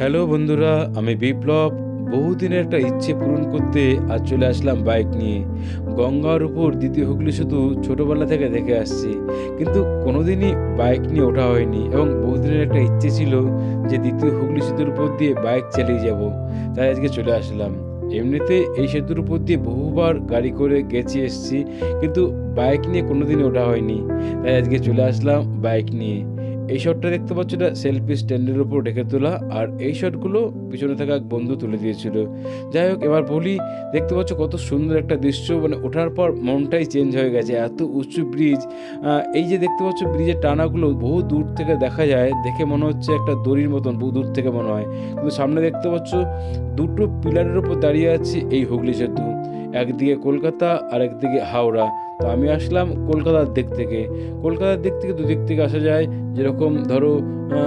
Hello বন্ধুরা, আমি বিপ্লব। বহুদিনের একটা ইচ্ছে পূরণ করতে আজ চলে আসলাম বাইক নিয়ে। গঙ্গার উপর দ্বিতীয় হুগলি শুধু ছোটোবেলা থেকে দেখে আসছি। কিন্তু কোনোদিনই বাইক নিয়ে ওঠা হয়নি এবং বহুদিনের একটা ইচ্ছে ছিল যে দ্বিতীয় হুগলি সেতুর উপর দিয়ে বাইক চালিয়ে যাব। তাই আজকে চলে আসলাম। এমনিতে এই সেতুর উপর দিয়ে বহুবার গাড়ি করে গেছি, এসেছি, কিন্তু বাইক নিয়ে কোনোদিনই ওঠা হয়নি। তাই আজকে চলে আসলাম বাইক নিয়ে। এই শটটা দেখতে পাচ্ছ এটা সেলফি স্ট্যান্ডের উপর রেখে তোলা, আর এই শটগুলো পিছনে থাকা এক বন্ধু তুলে দিয়েছিল। যাই হোক, এবার বলি, দেখতে পাচ্ছ কত সুন্দর একটা দৃশ্য মানে ওঠার পর মনটাই চেঞ্জ হয়ে গেছে, এত উঁচু ব্রিজ এই যে দেখতে পাচ্ছ ব্রিজের টানাগুলো বহু দূর থেকে দেখা যায়, দেখে মনে হচ্ছে একটা দড়ির মতন, বহু দূর থেকে মনে হয়। কিন্তু সামনে দেখতে পাচ্ছ দুটো পিলারের উপর দাঁড়িয়ে আছে এই হুগলি সেতু, একদিকে কলকাতা আর একদিকে হাওড়া। তো আমি আসলাম কলকাতার দিক থেকে। কলকাতার দিক থেকে দুদিক থেকে আসা যায়। যেরকম ধরো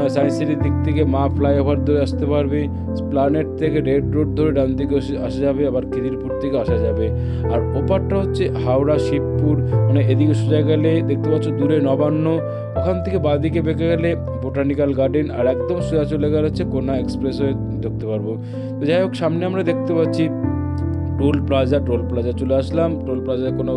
সায়েন্স সিটির দিক থেকে মা ফ্লাইওভার ধরে আসতে পারবে। প্ল্যানেট থেকে রেড রোড ধরে ডান দিকে আসা- যাবে, আবার খিদিরপুর থেকে আসা যাবে। আর ওপারটা হচ্ছে হাওড়া, শিবপুর মানে এদিকে সোজা গেলে দেখতে পাচ্ছ দূরে নবান্ন। ওখান থেকে বাঁদিকে বেঁকে গেলে বোটানিক্যাল গার্ডেন আর একদম সোজা চলে গেলে হচ্ছে কোনা এক্সপ্রেস হয়ে দেখতে পারব। তো যাই হোক, সামনে আমরা দেখতে পাচ্ছি টোল প্লাজা টোল প্লাজা চলে আসলাম। টোল প্লাজায় কোনো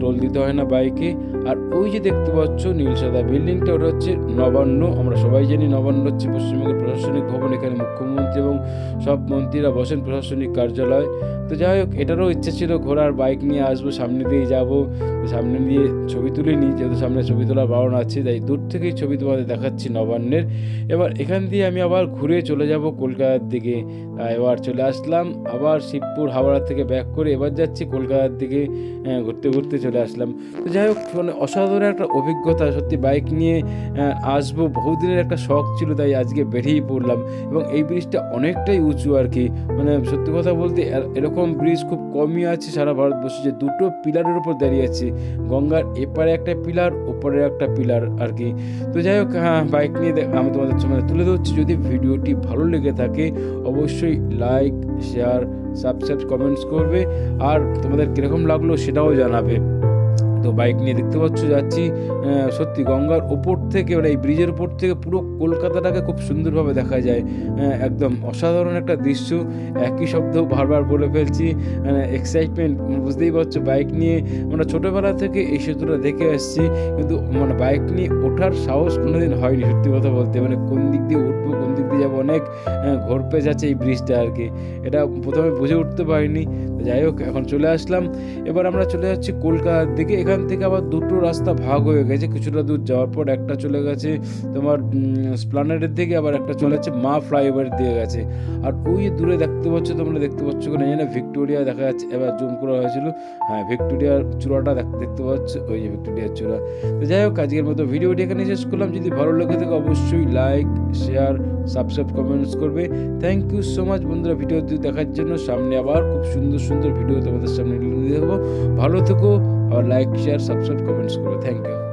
টোল দিতে হয় না বাইকে আর ওই যে দেখতে পাচ্ছ নীল সাদা বিল্ডিংটা ওটা হচ্ছে নবান্ন। আমরা সবাই জানি নবান্ন হচ্ছে পশ্চিমবঙ্গের প্রশাসনিক ভবন। এখানে মুখ্যমন্ত্রী এবং সব মন্ত্রীরা বসেন প্রশাসনিক কার্যালয়। তো যাই হোক, এটারও ইচ্ছে ছিল ঘোরার বাইক নিয়ে আসব, সামনে দিয়ে যাব। সামনে দিয়ে ছবি তুলে নিই, যেহেতু সামনে ছবি তোলার বারণ আছে, তাই দূর থেকেই ছবি তোমাদের দেখাচ্ছি নবান্নের। এবার এখান দিয়ে আমি আবার ঘুরে চলে যাব কলকাতার দিকে। এবার চলে আসলাম আবার শিবপুর, হাওড়া থেকে ব্যাক করে এবার যাচ্ছি কলকাতার দিকে ঘুরতে ঘুরতে চলে আসলাম। তো যাই হোক মানে অসাধারণ একটা অভিজ্ঞতা, সত্যি বাইক নিয়ে আসব। বহুদিনের একটা শখ ছিল, তাই আজকে বেরিয়ে পড়লাম। এবং এই ব্রিজটা অনেকটাই উঁচু আর কি। মানে সত্যি কথা বলতে এরকম ব্রিজ খুব কমই আছে সারা ভারতবর্ষে যে দুটো পিলারের উপর দাঁড়িয়ে আছে। গঙ্গার এপারে একটা পিলার, ওপারে একটা পিলার আর কি। তো যাই হোক হ্যাঁ বাইক নিয়ে আমি তোমাদের সামনে তুলে ধরছি। যদি ভিডিওটি ভালো লেগে থাকে, অবশ্যই লাইক শেয়ার সাবস্ক্রাইব কমেন্টস করবে আর তোমাদের কীরকম লাগল সেটাও জানাবে। তো বাইক নিয়ে দেখতে পাচ্ছ যাচ্ছি আহ, সত্যি গঙ্গার ওপর থেকে মানে এই ব্রিজের উপর থেকে পুরো কলকাতাটাকে খুব সুন্দরভাবে দেখা যায়। আহ, একদম অসাধারণ একটা দৃশ্য। একই শব্দ বারবার বলে ফেলছি। মানে এক্সাইটমেন্ট বুঝতেই পারছ বাইক নিয়ে মানে ছোটোবেলা থেকে এই সেতুটা দেখে আসছি। কিন্তু মানে বাইক নিয়ে ওঠার সাহস কোনোদিন হয়নি সত্যি কথা বলতে। মানে কোন দিক দিয়ে উঠবো কোন দিক দিয়ে যাব অনেক ঘোর পেয়ে যাচ্ছে এই ব্রিজটা আর কি। এটা প্রথমে বুঝে উঠতে পারিনি। যাই হোক এখন চলে আসলাম। এবার আমরা চলে যাচ্ছি কলকাতার দিকে। এখান থেকে আবার দুটো রাস্তা ভাগ হয়ে গেছে। কিছুটা দূর যাওয়ার পর একটা চলে গেছে তোমার স্প্লানেডের দিকে, আবার একটা চলে যাচ্ছে মা ফ্লাইওভার দিয়ে গেছে। আর ওই দূরে দেখতে পাচ্ছ তোমরা, দেখতে পাচ্ছ কিনা জানি ভিক্টোরিয়া দেখা যাচ্ছে, এবার জুম করা হয়েছিল। হ্যাঁ ভিক্টোরিয়ার চূড়াটা দেখ- দেখতে পাচ্ছ, ওই যে ভিক্টোরিয়ার চূড়া। তো যাই হোক, আজকের মতো ভিডিওটি এখানে শেষ করলাম। যদি ভালো লেগে থাকে অবশ্যই লাইক, শেয়ার, সাবস্ক্রাইব, কমেন্টস করবে। থ্যাংক ইউ সো মাচ বন্ধুরা ভিডিওটি দেখার জন্য, সামনে আবার খুব সুন্দর সুন্দর ভিডিও তোমাদের সামনে দেবো ভালো থেকো আর লাইক, শেয়ার, সাবস্ক্রাইব, কমেন্টস করো থ্যাংক ইউ